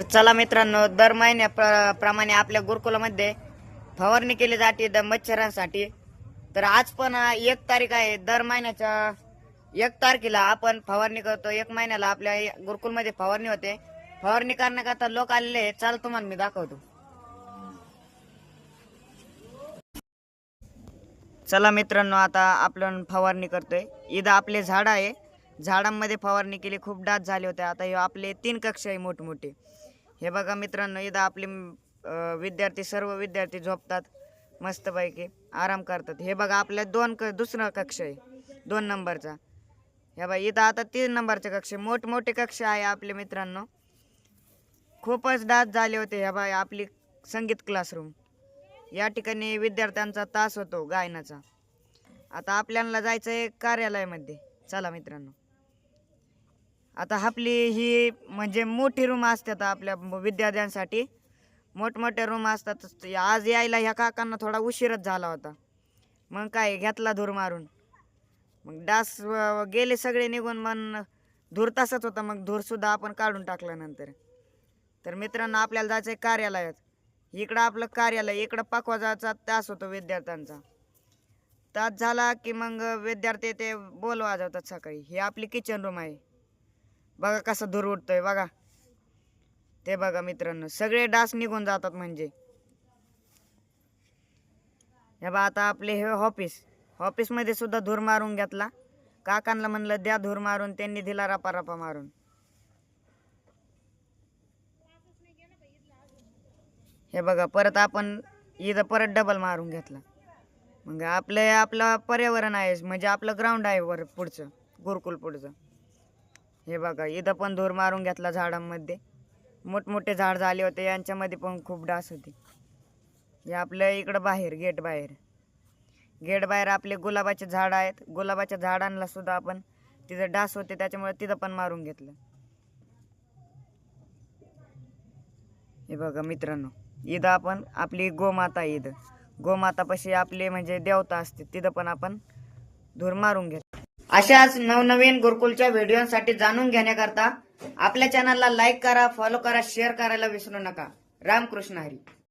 चला मित्रांनो दर महिन्या प्रमाणे आपल्या गुरुकुलामध्ये फवारणी केली जाते द मच्छरांसाठी. तर आज पण एक तारीख आहे दर महिन्याच्या एक तारखेला आपण फवारणी करतो. एक महिन्याला आपल्या गुरुकुलमध्ये फवारणी होते. फवारणी करण्याकरता लोक आलेले चाल तुम्हाला मी दाखवतो. चला मित्रांनो आता आपण फवारणी करतोय. इथं आपले झाड आहे. झाडांमध्ये फवारणी केली. खूप डास झाले होते. आता हे आपले तीन कक्ष आहे मोठमोठे. हे बघा मित्रांनो इथं आपले विद्यार्थी सर्व विद्यार्थी झोपतात मस्तपैकी आराम करतात. हे बघा आपल्या दोन क दुसरा कक्ष आहे दोन नंबरचा. हे बघा इथं आता तीन नंबरचा कक्ष मोठमोठे कक्ष आहे आपले मित्रांनो. खूपच डास झाले होते ह्या बाय आपली संगीत क्लासरूम या ठिकाणी विद्यार्थ्यांचा तास होतो गायनाचा. आता आपल्याला जायचं आहे कार्यालयामध्ये. चला मित्रांनो. आता आपली ही म्हणजे मोठी रूम असतात आपल्या विद्यार्थ्यांसाठी. मोठमोठ्या रूम असतात. आज यायला ह्या काकांना थोडा उशीरच झाला होता. मग काय घेतला धूर मारून. मग डास गेले सगळे निघून मग धूर तसाच होता. मग धूरसुद्धा आपण काढून टाकल्यानंतर. नंतर तर मित्रांनो आपल्याला जायचं आहे कार्यालयात. इकडं आपलं कार्यालय इकडं पकवाजाचा तास होतो विद्यार्थ्यांचा. तास झाला की मग विद्यार्थी ते बोलवा जातात सकाळी. ही आपली किचन रूम आहे. बघा कसा धूर उठतोय बघा. ते बघा मित्रांनो सगळे डास निघून जातात म्हणजे. हे बा आता आपले हे ऑफिस ऑफिसमध्ये सुद्धा धूर मारून घेतला. काकांना म्हणलं द्या धूर मारून. त्यांनी दिला रपा रपा मारून. हे बघा परत आपण इथं परत डबल मारून घेतला. मग आपलं आपलं पर्यावरण आहे म्हणजे आपलं ग्राउंड आहे वर पुढचं गुरुकुल पुढचं. हे बघा इथं पण धूर मारून घेतला झाडांमध्ये. मोठमोठे झाड झाले होते यांच्यामध्ये पण खूप डास होते. हे आपल्या इकडं बाहेर गेट बाहेर. गेट बाहेर आपले गुलाबाचे झाड आहेत. गुलाबाच्या झाडांना सुद्धा आपण तिथं डास होते त्याच्यामुळे तिथं पण मारून घेतलं. हे बघा मित्रांनो इथं आपण आपली गोमाता इथं. गोमातापाशी आपले म्हणजे देवता असते तिथं पण आपण धूर मारून घेतो अशाच नवनवीन गुरुकुलच्या व्हिडिओसाठी जाणून घेण्याकरता आपल्या चॅनलला लाईक करा फॉलो करा शेअर करायला विसरू नका. रामकृष्ण हरी.